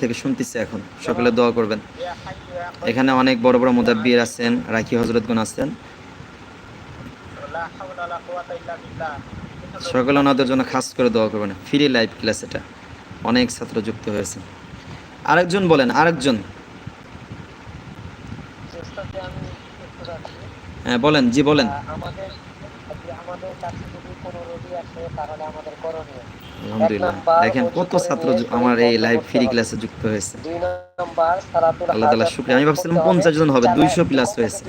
থেকে শুনতেছে এখন। সকলে দোয়া করবেন। এখানে অনেক বড় বড় মুদাব্বির আছেন রাখি হজরতগণ আছেন। সকলে ওনাদের জন্য খাস করে দোয়া করবেন। ফ্রি লাইভ ক্লাস এটা। অনেক ছাত্র যুক্ত হয়েছে। আরেকজন বলেন, আরেকজন। হ্যাঁ বলেন, জি বলেন। আমাদের কাছে যদি কোনো রোগী আসে, তাহলে আমাদের করণীয়। আলহামদুলিল্লাহ। দেখেন কত ছাত্র আমার এই লাইভ ফ্রি ক্লাসে যুক্ত হয়েছে। আল্লাহ হাজাত শুকরিয়া। আমি ভাবছিলাম 50 জন হবে, চার 200 রাকাত, plus কমপক্ষে হয়েছে।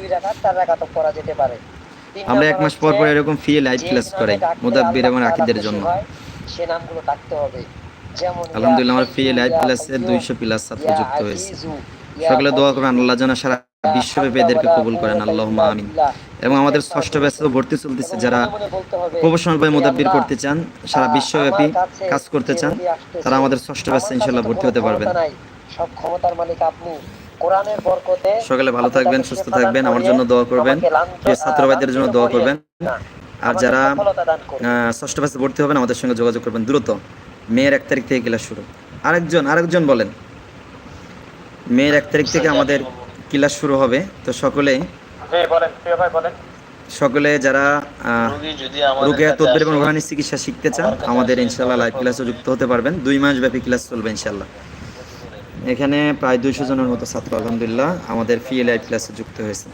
আমরা এক মাস পর পর এরকম ফ্রি লাইভ ক্লাস করাই মুদাব্বির এবং তাআলা জন্য। সে নামগুলো ডাকতে হবে। আলহামদুলিল্লাহ আমার ফ্রি লাইভ ক্লাসে দুইশো প্লাস ছাত্র যুক্ত হয়েছে। সকলে দোয়া করবেন আল্লাহ যেন সারা বিশ্বব্যাপী এদেরকে কবুল করেন আল্লাহ আমিন। এবং আমাদের ষষ্ঠ। ভর্তি চলতেছে যারা প্রফেশনাল ভাবে মুদাব্বির করতে চান সারা বিশ্বব্যাপী কাজ করতে চান তারা আমাদের ষষ্ঠ ব্যাচে ইনশাল্লাহ ভর্তি হতে পারবেন। সব ক্ষমতার মালিক আপনি। কোরআনের বরকতে সকালে ভালো থাকবেন সুস্থ থাকবেন আমার জন্য দোয়া করবেন ছাত্র ভাইদের জন্য দোয়া করবেন। আর যারা ষষ্ঠ ব্যাচে ভর্তি হবেন আমাদের সঙ্গে যোগাযোগ করবেন দ্রুত। মেয়ের এক তারিখ থেকে ক্লাস শুরু। আরেকজন আরেকজন বলেন। মেয়ের এক তারিখ থেকে আমাদের ক্লাস শুরু হবে। তো সকলে সকলে যারা রুকেয়া তদ্বির এবং রোহানি চিকিৎসা শিখতে চান আমাদের ইনশাল্লাহ লাইভ ক্লাসে যুক্ত হতে পারবেন। দুই মাস ব্যাপী ক্লাস চলবে ইনশাল্লাহ এখানে প্রায় দুইশো জনের মতো ছাত্র আলহামদুলিল্লাহ আমাদের ফি লাইভ ক্লাসে যুক্ত হয়েছে।